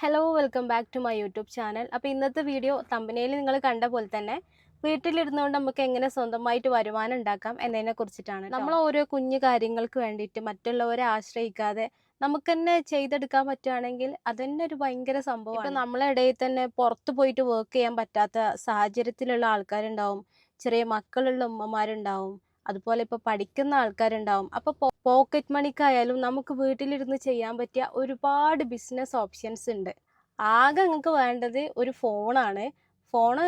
Hello welcome back to my YouTube channel അപ്പോൾ ഇന്നത്തെ video തമ്പനയിൽ നിങ്ങൾ കണ്ട പോലെ തന്നെ വീട്ടിലിരുന്നുകൊണ്ട് നമുക്ക് എങ്ങനെ സ്വന്തമായിട്ട് വരുമാനം ഉണ്ടാക്കാം എന്നതിനെ കുറിച്ചിട്ടാണ് നമ്മൾ ഓരോ കുഞ്ഞു കാര്യങ്ങൾക്ക് വേണ്ടിയിട്ട് മറ്റുള്ളവരെ ആശ്രയിക്കാതെ നമുക്ക് തന്നെ ചെയ്തെടുക്കാൻ പറ്റുകയാണെങ്കിൽ അതന്നെ ഒരു ഭയങ്കര സംഭവമാണ്. ഇപ്പം നമ്മളെ ഇടയിൽ തന്നെ പുറത്ത് പോയിട്ട് വർക്ക് ചെയ്യാൻ പറ്റാത്ത സാഹചര്യത്തിലുള്ള ആൾക്കാരുണ്ടാവും. ചെറിയ മക്കളുള്ള ഉമ്മമാരുണ്ടാവും. അതുപോലെ ഇപ്പോൾ പഠിക്കുന്ന ആൾക്കാരുണ്ടാവും. അപ്പോൾ പോക്കറ്റ് മണിക്കായാലും നമുക്ക് വീട്ടിലിരുന്ന് ചെയ്യാൻ പറ്റിയ ഒരുപാട് ബിസിനസ് ഓപ്ഷൻസ് ഉണ്ട്. ആകെ നിങ്ങൾക്ക് വേണ്ടത് ഒരു ഫോണാണ് ഫോണ്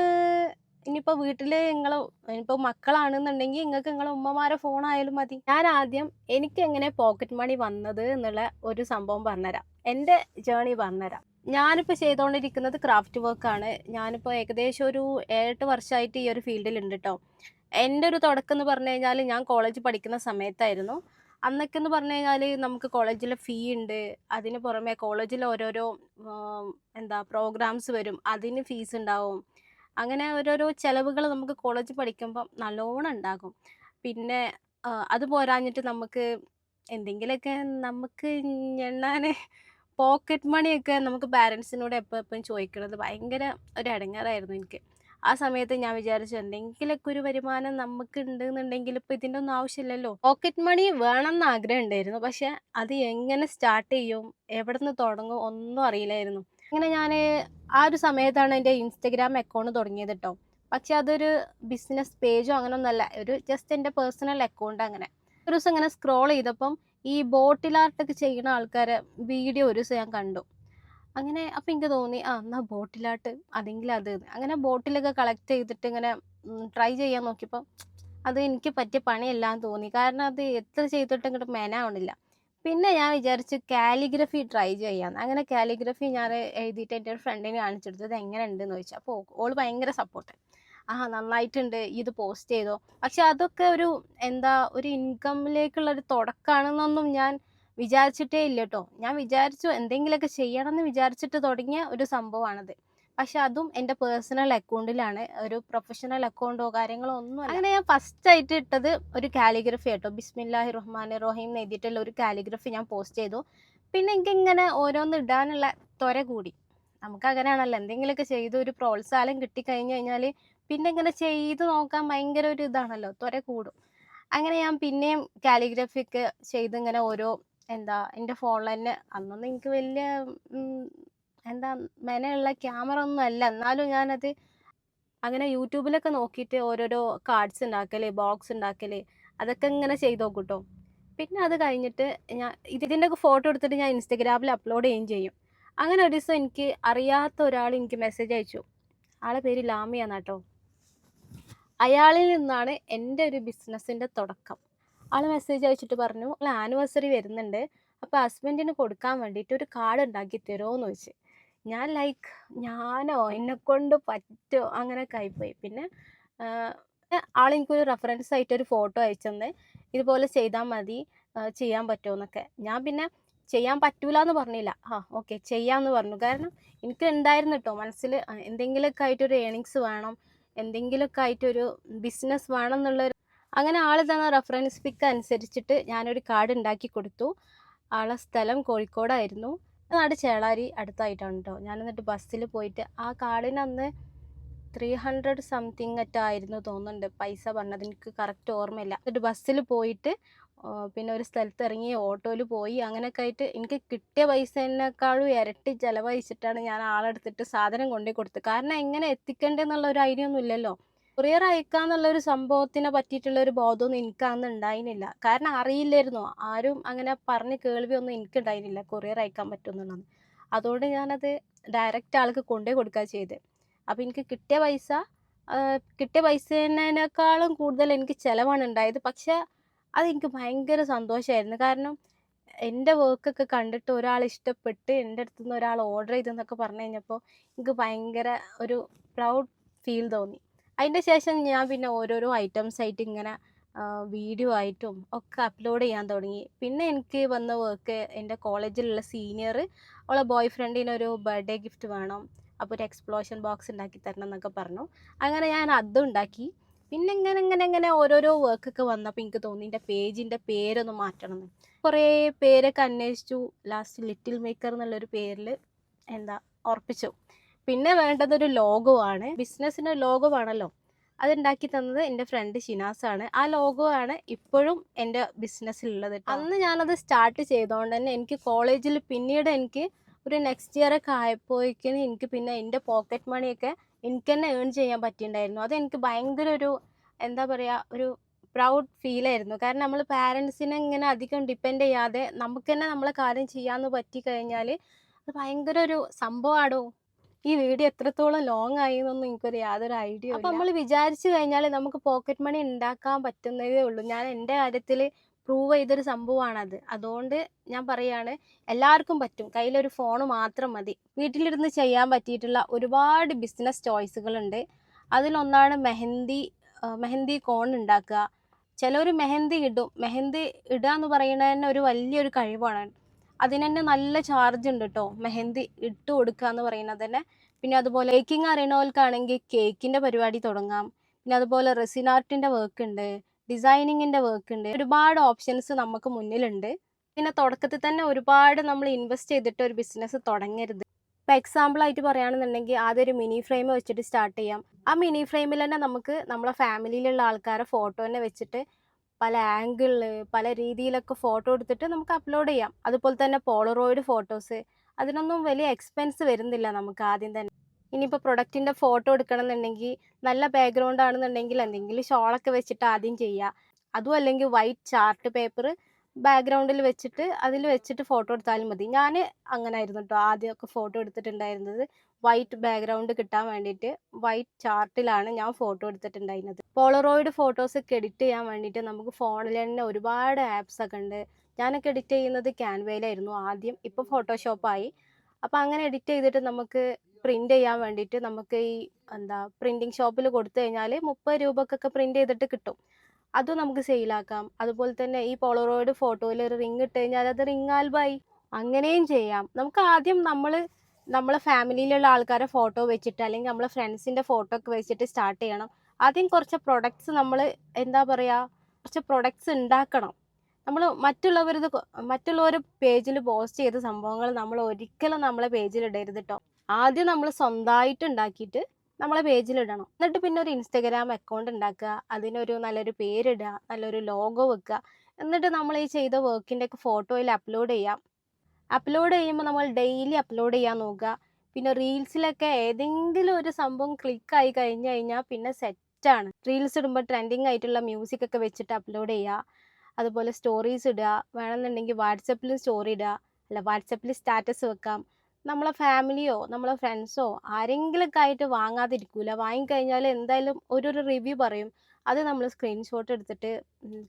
ഇനിയിപ്പോൾ വീട്ടിൽ നിങ്ങൾ ഇനിയിപ്പോൾ മക്കളാണെന്നുണ്ടെങ്കിൽ നിങ്ങൾക്ക് നിങ്ങളെ ഉമ്മമാരെ ഫോണായാലും മതി. ഞാൻ ആദ്യം എനിക്ക് എങ്ങനെ പോക്കറ്റ് മണി വന്നത് എന്നുള്ള ഒരു സംഭവം പറഞ്ഞുതരാം. എന്റെ ജേണി പറഞ്ഞുതരാം. ഞാനിപ്പോൾ ചെയ്തുകൊണ്ടിരിക്കുന്നത് ക്രാഫ്റ്റ് വർക്കാണ് ഞാനിപ്പോൾ ഏകദേശം ഒരു ഏഴെട്ട് വർഷമായിട്ട് ഈ ഒരു ഫീൽഡിലുണ്ട് കേട്ടോ എന്റെ ഒരു തുടക്കം എന്ന് പറഞ്ഞു കഴിഞ്ഞാൽ ഞാൻ കോളേജ് പഠിക്കുന്ന സമയത്തായിരുന്നു. അന്നൊക്കെ എന്ന് പറഞ്ഞു കഴിഞ്ഞാൽ നമുക്ക് കോളേജിലെ ഫീ ഉണ്ട് അതിന് പുറമെ കോളേജിൽ ഓരോരോ എന്താ പ്രോഗ്രാംസ് വരും. അതിന് ഫീസ് ഉണ്ടാവും അങ്ങനെ ഓരോരോ ചിലവുകൾ നമുക്ക് കോളേജിൽ പഠിക്കുമ്പം നല്ലോണം ഉണ്ടാകും പിന്നെ അത് പോരാഞ്ഞിട്ട് നമുക്ക് എന്തെങ്കിലുമൊക്കെ നമുക്ക് ഞെണ്ണാൻ പോക്കറ്റ് മണിയൊക്കെ നമുക്ക് പാരൻസിനോട് എപ്പോൾ എപ്പോഴും ചോദിക്കണത് ഭയങ്കര ഒരു ഇടങ്ങേറായിരുന്നു എനിക്ക്. ആ സമയത്ത് ഞാൻ വിചാരിച്ചു എന്തെങ്കിലുമൊക്കെ ഒരു വരുമാനം നമുക്ക് ഉണ്ട് എന്നുണ്ടെങ്കിൽ ഇപ്പം ഇതിന്റെ ഒന്നും ആവശ്യമില്ലല്ലോ. പോക്കറ്റ് മണി വേണമെന്ന് ആഗ്രഹം ഉണ്ടായിരുന്നു പക്ഷെ അത് എങ്ങനെ സ്റ്റാർട്ട് ചെയ്യും എവിടെ നിന്ന് തുടങ്ങും ഒന്നും അറിയില്ലായിരുന്നു. അങ്ങനെ ഞാൻ ആ ഒരു സമയത്താണ് എന്റെ ഇൻസ്റ്റഗ്രാം അക്കൗണ്ട് തുടങ്ങിയത് കേട്ടോ പക്ഷെ അതൊരു ബിസിനസ് പേജോ അങ്ങനെ ഒന്നല്ല ഒരു ജസ്റ്റ് എന്റെ പേഴ്സണൽ അക്കൗണ്ട് അങ്ങനെ. ഒരു ദിവസം ഇങ്ങനെ സ്ക്രോൾ ചെയ്തപ്പം ഈ ബോട്ടിൽ ആർട്ടൊക്കെ ചെയ്യുന്ന ആൾക്കാരെ വീഡിയോ ഒരു ദിവസം ഞാൻ കണ്ടു. അങ്ങനെ അപ്പം എനിക്ക് തോന്നി ആ എന്നാ ബോട്ടിലാട്ട് അതെങ്കിലും അത് അങ്ങനെ ബോട്ടിലൊക്കെ കളക്ട് ചെയ്തിട്ട് ഇങ്ങനെ ട്രൈ ചെയ്യാൻ നോക്കിയപ്പോൾ അത് എനിക്ക് പറ്റിയ പണിയല്ല എന്ന് തോന്നി. കാരണം അത് എത്ര ചെയ്തിട്ട് ഇങ്ങോട്ട് മെനാവണില്ല. പിന്നെ ഞാൻ വിചാരിച്ചു കാലിഗ്രഫി ട്രൈ ചെയ്യാം അങ്ങനെ കാലിഗ്രഫി ഞാൻ എഴുതിയിട്ട് എന്റെ ഒരു ഫ്രണ്ടിന് കാണിച്ചെടുത്തു. ഇത് എങ്ങനെ ഉണ്ടെന്ന് ചോദിച്ചു അപ്പോൾ ഓൾ ഭയങ്കര സപ്പോർട്ട് ആ നന്നായിട്ടുണ്ട്. ഇത് പോസ്റ്റ് ചെയ്തോ. പക്ഷെ അതൊക്കെ ഒരു എന്താ ഒരു ഇൻകമിലേക്കുള്ള ഒരു തുടക്കമാണെന്നൊന്നും ഞാൻ വിചാരിച്ചിട്ടേ ഇല്ല കേട്ടോ ഞാൻ വിചാരിച്ചു എന്തെങ്കിലുമൊക്കെ ചെയ്യണം എന്ന് വിചാരിച്ചിട്ട് തുടങ്ങിയ ഒരു സംഭവമാണത് പക്ഷെ അതും എന്റെ പേഴ്സണൽ അക്കൗണ്ടിലാണ് ഒരു പ്രൊഫഷണൽ അക്കൗണ്ടോ കാര്യങ്ങളോ ഒന്നും അങ്ങനെ ഞാൻ ഫസ്റ്റ് ആയിട്ട് ഇട്ടത് ഒരു കാലിഗ്രഫി കേട്ടോ ബിസ്മില്ലാഹി റഹ്മാൻ റഹീം എഴുതിയിട്ടുള്ള ഒരു കാലിഗ്രഫി ഞാൻ പോസ്റ്റ് ചെയ്തു. പിന്നെ എനിക്കിങ്ങനെ ഓരോന്ന് ഇടാനുള്ള ത്വര കൂടി. നമുക്ക് അങ്ങനെയാണല്ലോ. എന്തെങ്കിലുമൊക്കെ ചെയ്ത് ഒരു പ്രോത്സാഹനം കിട്ടിക്കഴിഞ്ഞു കഴിഞ്ഞാൽ പിന്നെ ഇങ്ങനെ ചെയ്ത് നോക്കാൻ ഭയങ്കര ഒരു ഇതാണല്ലോ. ത്വര കൂടും. അങ്ങനെ ഞാൻ പിന്നെയും കാലിഗ്രഫി ഒക്കെ ചെയ്ത് ഇങ്ങനെ ഓരോ എന്താ എന്റെ ഫോണിൽ തന്നെ. അന്നൊന്നും എനിക്ക് വലിയ എന്താ മെനയുള്ള ക്യാമറ ഒന്നും അല്ല. എന്നാലും ഞാനത് അങ്ങനെ യൂട്യൂബിലൊക്കെ നോക്കിയിട്ട് ഓരോരോ കാർഡ്സ് ഉണ്ടാക്കൽ ബോക്സ് ഉണ്ടാക്കൽ അതൊക്കെ ഇങ്ങനെ ചെയ്ത് നോക്കും കേട്ടോ പിന്നെ അത് കഴിഞ്ഞിട്ട് ഞാൻ ഇതിന്റെയൊക്കെ ഫോട്ടോ എടുത്തിട്ട് ഞാൻ ഇൻസ്റ്റഗ്രാമിൽ അപ്ലോഡ് ചെയ്യുകയും ചെയ്യും. അങ്ങനെ ഒരു ദിവസം എനിക്ക് അറിയാത്ത ഒരാൾ എനിക്ക് മെസ്സേജ് അയച്ചു. ആളെ പേര് ലാമിയാന്നാട്ടോ. അയാളിൽ നിന്നാണ് എന്റെ ഒരു ബിസിനസ്സിന്റെ തുടക്കം. ആൾ മെസ്സേജ് അയച്ചിട്ട് പറഞ്ഞു അല്ല ആനിവേഴ്സറി വരുന്നുണ്ട്. അപ്പോൾ ഹസ്ബൻഡിന് കൊടുക്കാൻ വേണ്ടിയിട്ട് ഒരു കാർഡ് ഉണ്ടാക്കി തരുമോ എന്ന് ചോദിച്ചു. ഞാൻ ലൈക്ക് ഞാനോ? എന്നെ കൊണ്ട് പറ്റുമോ അങ്ങനെയൊക്കെ ആയിപ്പോയി. പിന്നെ ആളെനിക്കൊരു റെഫറൻസ് ആയിട്ട് ഒരു ഫോട്ടോ അയച്ചെന്ന് ഇതുപോലെ ചെയ്താൽ മതി ചെയ്യാൻ പറ്റുമോ എന്നൊക്കെ ഞാൻ പിന്നെ ചെയ്യാൻ പറ്റൂല എന്ന് പറഞ്ഞില്ല. ആ ഓക്കെ ചെയ്യാമെന്ന് പറഞ്ഞു. കാരണം എനിക്ക് ഉണ്ടായിരുന്നു കേട്ടോ മനസ്സിൽ എന്തെങ്കിലുമൊക്കെ ആയിട്ടൊരു ഏണിങ്സ് വേണം. എന്തെങ്കിലുമൊക്കെ ആയിട്ടൊരു ബിസിനസ് വേണം എന്നുള്ളൊരു അങ്ങനെ ആൾ തന്ന റെഫറൻസ് പിക്ക് അനുസരിച്ചിട്ട് ഞാനൊരു കാർഡ് ഉണ്ടാക്കി കൊടുത്തു. ആളെ സ്ഥലം കോഴിക്കോടായിരുന്നു. നാട് ചേളാരി അടുത്തായിട്ടാണ് കേട്ടോ ഞാൻ എന്നിട്ട് ബസ്സിൽ പോയിട്ട് ആ കാർഡിന് അന്ന് ത്രീ ഹൺഡ്രഡ് സംതിങ് ആയിരുന്നു തോന്നുന്നുണ്ട്. പൈസ പറഞ്ഞത് എനിക്ക് കറക്റ്റ് ഓർമ്മയില്ല. എന്നിട്ട് ബസ്സിൽ പോയിട്ട് പിന്നെ ഒരു സ്ഥലത്ത് ഇറങ്ങി ഓട്ടോയിൽ പോയി. അങ്ങനെയൊക്കെ ആയിട്ട് എനിക്ക് കിട്ടിയ പൈസേനേക്കാളും ഇരട്ടി ചിലവഴിച്ചിട്ടാണ് ഞാൻ ആളെടുത്തിട്ട് സാധനം കൊണ്ടുപോയി കൊടുത്തത്. കാരണം എങ്ങനെ എത്തിക്കണ്ടെന്നുള്ള ഒരു ഐഡിയ ഒന്നും ഇല്ലല്ലോ. കൊറിയർ അയക്കാന്നുള്ള ഒരു സംഭവത്തിനെ പറ്റിയിട്ടുള്ള ഒരു ബോധമൊന്നും എനിക്ക് അന്ന് ഉണ്ടായിരുന്നില്ല കാരണം അറിയില്ലായിരുന്നു. ആരും അങ്ങനെ പറഞ്ഞ് കേൾവിയൊന്നും എനിക്ക് ഉണ്ടായിരുന്നില്ല കൊറിയർ അയക്കാൻ പറ്റുമെന്നുള്ളത് അതുകൊണ്ട് ഞാനത് ഡയറക്റ്റ് ആൾക്ക് കൊണ്ടുപോയി കൊടുക്കുക ചെയ്തത് അപ്പോൾ എനിക്ക് കിട്ടിയ പൈസ കിട്ടിയ പൈസേനേക്കാളും കൂടുതൽ എനിക്ക് ചിലവാണ് ഉണ്ടായത്. പക്ഷേ അതെനിക്ക് ഭയങ്കര സന്തോഷമായിരുന്നു കാരണം എന്റെ വർക്കൊക്കെ കണ്ടിട്ട് ഒരാൾ ഇഷ്ടപ്പെട്ട് എന്റെ അടുത്ത് നിന്ന് ഒരാൾ ഓർഡർ ചെയ്തെന്നൊക്കെ പറഞ്ഞു കഴിഞ്ഞപ്പോൾ എനിക്ക് ഭയങ്കര ഒരു പ്രൗഡ് ഫീൽ തോന്നി. അതിന്റെ ശേഷം ഞാൻ പിന്നെ ഓരോരോ ഐറ്റംസ് ആയിട്ട് ഇങ്ങനെ വീഡിയോ ആയിട്ടും ഒക്കെ അപ്ലോഡ് ചെയ്യാൻ തുടങ്ങി. പിന്നെ എനിക്ക് വന്ന വർക്ക് എന്റെ കോളേജിലുള്ള സീനിയർ അവളെ ബോയ് ഫ്രണ്ടിനൊരു ബർത്ത്ഡേ ഗിഫ്റ്റ് വേണം. അപ്പോൾ ഒരു എക്സ്പ്ലോഷൻ ബോക്സ് ഉണ്ടാക്കി തരണം എന്നൊക്കെ പറഞ്ഞു. അങ്ങനെ ഞാൻ അതും ഉണ്ടാക്കി. പിന്നെ ഇങ്ങനെ ഇങ്ങനെ ഇങ്ങനെ ഓരോരോ വർക്കൊക്കെ വന്നപ്പോൾ എനിക്ക് തോന്നി എന്റെ പേജിന്റെ പേരൊന്ന് മാറ്റണം എന്ന്. കുറേ പേരൊക്കെ അന്വേഷിച്ചു. ലാസ്റ്റ് ലിറ്റിൽ മേക്കർ എന്നുള്ളൊരു പേരിൽ എന്താ ഉറപ്പിച്ചു. പിന്നെ വേണ്ടത് ഒരു ലോഗോ ആണ്. ബിസിനസ്സിന് ലോഗോ ആണല്ലോ അതുണ്ടാക്കി തന്നത് എന്റെ ഫ്രണ്ട് ഷിനാസ് ആണ് ആ ലോഗോ ആണ് ഇപ്പോഴും എന്റെ ബിസിനസ്സിലുള്ളത് അന്ന് ഞാനത് സ്റ്റാർട്ട് ചെയ്തോണ്ട് തന്നെ എനിക്ക് കോളേജിൽ പിന്നീട് എനിക്ക് ഒരു നെക്സ്റ്റ് ഇയർ ഒക്കെ ആയപ്പോഴേക്കും എനിക്ക് പിന്നെ എന്റെ പോക്കറ്റ് മണിയൊക്കെ എനിക്ക് തന്നെ ഏൺ ചെയ്യാൻ പറ്റിയിട്ടുണ്ടായിരുന്നു അത് എനിക്ക് ഭയങ്കര ഒരു എന്താ പറയുക ഒരു പ്രൗഡ് ഫീൽ ആയിരുന്നു. കാരണം നമ്മൾ പാരൻസിനെ ഇങ്ങനെ അധികം ഡിപ്പെൻഡ് ചെയ്യാതെ നമുക്ക് തന്നെ നമ്മളെ കാര്യം ചെയ്യാമെന്ന് പറ്റി കഴിഞ്ഞാൽ അത് ഭയങ്കര ഒരു സംഭവമാടോ ഈ വീഡിയോ എത്രത്തോളം ലോങ് ആയി എന്നൊന്നും എനിക്കൊരു യാതൊരു ഐഡിയ അപ്പം നമ്മൾ വിചാരിച്ചു കഴിഞ്ഞാൽ നമുക്ക് പോക്കറ്റ് മണി ഉണ്ടാക്കാൻ പറ്റുന്നതേ ഉള്ളൂ. ഞാൻ എന്റെ കാര്യത്തിൽ പ്രൂവ് ചെയ്തൊരു സംഭവമാണത് അതുകൊണ്ട് ഞാൻ പറയാണ് എല്ലാവർക്കും പറ്റും. കയ്യിലൊരു ഫോൺ മാത്രം മതി. വീട്ടിലിരുന്ന് ചെയ്യാൻ പറ്റിയിട്ടുള്ള ഒരുപാട് ബിസിനസ് ചോയ്സുകളുണ്ട് അതിലൊന്നാണ് മെഹന്തി മെഹന്തി കോൺ ഉണ്ടാക്കുക ചിലർ മെഹന്തി ഇടും. മെഹന്തി ഇടുക എന്ന് പറയുന്നത് തന്നെ ഒരു വലിയൊരു കഴിവാണ്. അതിന് തന്നെ നല്ല ചാർജ് ഉണ്ട് കേട്ടോ മെഹന്തി ഇട്ട് കൊടുക്കുക എന്ന് പറയുന്നത് തന്നെ പിന്നെ അതുപോലെ കേക്കിംഗ് അറിയണവർക്കാണെങ്കിൽ കേക്കിന്റെ പരിപാടി തുടങ്ങാം. പിന്നെ അതുപോലെ റെസിൻ ആർട്ടിന്റെ വർക്ക് ഉണ്ട് ഡിസൈനിങ്ങിന്റെ വർക്ക് ഉണ്ട് ഒരുപാട് ഓപ്ഷൻസ് നമുക്ക് മുന്നിലുണ്ട്. പിന്നെ തുടക്കത്തിൽ തന്നെ ഒരുപാട് നമ്മൾ ഇൻവെസ്റ്റ് ചെയ്തിട്ട് ഒരു ബിസിനസ് തുടങ്ങരുത്. ഇപ്പം എക്സാമ്പിൾ ആയിട്ട് പറയുകയാണെന്നുണ്ടെങ്കിൽ ആദ്യം ഒരു മിനി ഫ്രെയിം വെച്ചിട്ട് സ്റ്റാർട്ട് ചെയ്യാം. ആ മിനി ഫ്രെയിമിൽ തന്നെ നമുക്ക് നമ്മളെ ഫാമിലിയിലുള്ള ആൾക്കാരെ ഫോട്ടോ തന്നെ വെച്ചിട്ട് പല ആംഗിളിൽ പല രീതിയിലൊക്കെ ഫോട്ടോ എടുത്തിട്ട് നമുക്ക് അപ്ലോഡ് ചെയ്യാം. അതുപോലെ തന്നെ പോളറോയിഡ് ഫോട്ടോസ് അതിനൊന്നും വലിയ എക്സ്പെൻസ് വരുന്നില്ല നമുക്ക് ആദ്യം തന്നെ. ഇനിയിപ്പോൾ പ്രൊഡക്റ്റിന്റെ ഫോട്ടോ എടുക്കണം എന്നുണ്ടെങ്കിൽ നല്ല ബാക്ക്ഗ്രൗണ്ട് ആണെന്നുണ്ടെങ്കിൽ എന്തെങ്കിലും ഷോളൊക്കെ വെച്ചിട്ട് ആദ്യം ചെയ്യുക അതും അല്ലെങ്കിൽ വൈറ്റ് ചാർട്ട് പേപ്പർ ബാക്ക്ഗ്രൗണ്ടിൽ വെച്ചിട്ട് അതിൽ വെച്ചിട്ട് ഫോട്ടോ എടുത്താലും മതി. ഞാൻ അങ്ങനെ ആയിരുന്നു കേട്ടോ ആദ്യമൊക്കെ ഫോട്ടോ എടുത്തിട്ടുണ്ടായിരുന്നത്. വൈറ്റ് ബാക്ക്ഗ്രൗണ്ട് കിട്ടാൻ വേണ്ടിയിട്ട് വൈറ്റ് ചാർട്ടിലാണ് ഞാൻ ഫോട്ടോ എടുത്തിട്ടുണ്ടായിരുന്നത്. പോളറോയിഡ് ഫോട്ടോസ് ഒക്കെ എഡിറ്റ് ചെയ്യാൻ വേണ്ടിയിട്ട് നമുക്ക് ഫോണിൽ തന്നെ ഒരുപാട് ആപ്സ് ഒക്കെ ഉണ്ട്. ഞാനൊക്കെ എഡിറ്റ് ചെയ്യുന്നത് ക്യാൻവയിലായിരുന്നു ആദ്യം. ഇപ്പോൾ ഫോട്ടോഷോപ്പായി അപ്പോൾ അങ്ങനെ എഡിറ്റ് ചെയ്തിട്ട് നമുക്ക് പ്രിന്റ് ചെയ്യാൻ വേണ്ടിയിട്ട് നമുക്ക് ഈ എന്താ പ്രിന്റിങ് ഷോപ്പിൽ കൊടുത്തു കഴിഞ്ഞാൽ മുപ്പത് രൂപക്കൊക്കെ പ്രിന്റ് ചെയ്തിട്ട് കിട്ടും. അതും നമുക്ക് സെയിലാക്കാം. അതുപോലെ തന്നെ ഈ പോളറോയിഡ് ഫോട്ടോയിൽ ഒരു റിങ് ഇട്ട് കഴിഞ്ഞാൽ അത് റിങ് ആൽബായി അങ്ങനെയും ചെയ്യാം. നമുക്ക് ആദ്യം നമ്മൾ നമ്മളെ ഫാമിലിയിലുള്ള ആൾക്കാരെ ഫോട്ടോ വെച്ചിട്ട് അല്ലെങ്കിൽ നമ്മളെ ഫ്രണ്ട്സിന്റെ ഫോട്ടോ ഒക്കെ വെച്ചിട്ട് സ്റ്റാർട്ട് ചെയ്യണം. ആദ്യം കുറച്ച് പ്രൊഡക്ട്സ് നമ്മൾ എന്താ പറയുക കുറച്ച് പ്രൊഡക്ട്സ് ഉണ്ടാക്കണം. നമ്മൾ മറ്റുള്ളവരത് മറ്റുള്ളവർ പേജിൽ പോസ്റ്റ് ചെയ്ത സംഭവങ്ങൾ നമ്മൾ ഒരിക്കലും നമ്മളെ പേജിൽ ഇടരുത് കേട്ടോ ആദ്യം നമ്മൾ സ്വന്തമായിട്ട് ഉണ്ടാക്കിയിട്ട് നമ്മളെ പേജിൽ ഇടണം. എന്നിട്ട് പിന്നെ ഒരു ഇൻസ്റ്റഗ്രാം അക്കൗണ്ട് ഉണ്ടാക്കുക അതിനൊരു നല്ലൊരു പേരിടുക. നല്ലൊരു ലോഗോ വെക്കുക. എന്നിട്ട് നമ്മൾ ഈ ചെയ്ത വർക്കിന്റെ ഒക്കെ ഫോട്ടോയിൽ അപ്ലോഡ് ചെയ്യാം. അപ്ലോഡ് ചെയ്യുമ്പോൾ നമ്മൾ ഡെയിലി അപ്ലോഡ് ചെയ്യാൻ നോക്കുക. പിന്നെ റീൽസിലൊക്കെ ഏതെങ്കിലും ഒരു സംഭവം ക്ലിക്ക് ആയി കഴിഞ്ഞു കഴിഞ്ഞാൽ പിന്നെ സെറ്റാണ് റീൽസ് ഇടുമ്പോൾ ട്രെൻഡിങ് ആയിട്ടുള്ള മ്യൂസിക് ഒക്കെ വെച്ചിട്ട് അപ്ലോഡ് ചെയ്യുക. അതുപോലെ സ്റ്റോറീസ് ഇടുക. വേണമെന്നുണ്ടെങ്കിൽ വാട്സപ്പിൽ സ്റ്റോറി ഇടുക. അല്ല വാട്സപ്പിൽ സ്റ്റാറ്റസ് വെക്കാം. നമ്മളെ ഫാമിലിയോ നമ്മളെ ഫ്രണ്ട്സോ ആരെങ്കിലുമൊക്കെ ആയിട്ട് വാങ്ങാതിരിക്കൂല. വാങ്ങിക്കഴിഞ്ഞാൽ എന്തായാലും ഒരു ഒരു റിവ്യൂ പറയും. അത് നമ്മൾ സ്ക്രീൻഷോട്ട് എടുത്തിട്ട്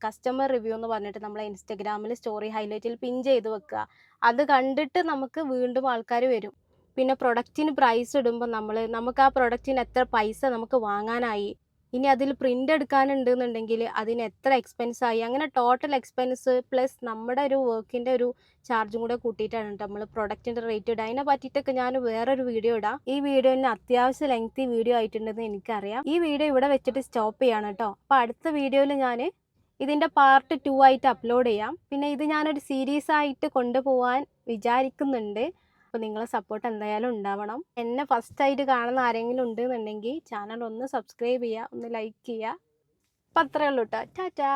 കസ്റ്റമർ റിവ്യൂ എന്ന് പറഞ്ഞിട്ട് നമ്മളെ ഇൻസ്റ്റഗ്രാമിൽ സ്റ്റോറി ഹൈലൈറ്റിൽ പിൻ ചെയ്ത് വെക്കുക. അത് കണ്ടിട്ട് നമുക്ക് വീണ്ടും ആൾക്കാർ വരും. പിന്നെ പ്രൊഡക്റ്റിന് പ്രൈസ് ഇടുമ്പോൾ നമ്മൾ നമുക്ക് ആ പ്രൊഡക്റ്റിന് എത്ര പൈസ നമുക്ക് വാങ്ങാനായി? ഇനി അതിൽ പ്രിന്റ് എടുക്കാനുണ്ടെന്നുണ്ടെങ്കിൽ അതിന് എത്ര എക്സ്പെൻസ് ആയി? അങ്ങനെ ടോട്ടൽ എക്സ്പെൻസ് പ്ലസ് നമ്മുടെ ഒരു വർക്കിന്റെ ഒരു ചാർജും കൂടെ കൂട്ടിയിട്ടാണ് കേട്ടോ നമ്മൾ പ്രൊഡക്റ്റിന്റെ റേറ്റ് ഇടുക. അതിനെ പറ്റിയിട്ടൊക്കെ ഞാൻ വേറൊരു വീഡിയോ ഇടാം. ഈ വീഡിയോന് അത്യാവശ്യം ലെങ്തി വീഡിയോ ആയിട്ടുണ്ടെന്ന് എനിക്കറിയാം. ഈ വീഡിയോ ഇവിടെ വെച്ചിട്ട് സ്റ്റോപ്പ് ചെയ്യാണ് കേട്ടോ. അപ്പോൾ അടുത്ത വീഡിയോയിൽ ഞാൻ ഇതിന്റെ പാർട്ട് ടു ആയിട്ട് അപ്ലോഡ് ചെയ്യാം. പിന്നെ ഇത് ഞാനൊരു സീരീസ് ആയിട്ട് കൊണ്ടുപോകാൻ വിചാരിക്കുന്നുണ്ട്. അപ്പോൾ നിങ്ങളെ സപ്പോർട്ട് എന്തായാലും ഉണ്ടാവണം. എന്നെ ഫസ്റ്റ് ആയിട്ട് കാണുന്ന ആരെങ്കിലും ഉണ്ടെന്നുണ്ടെങ്കിൽ ചാനൽ ഒന്ന് സബ്സ്ക്രൈബ് ചെയ്യുക ഒന്ന് ലൈക്ക് ചെയ്യുക. അപ്പം അത്രയേ ഉള്ളൂ കേട്ടോ ടാറ്റാ.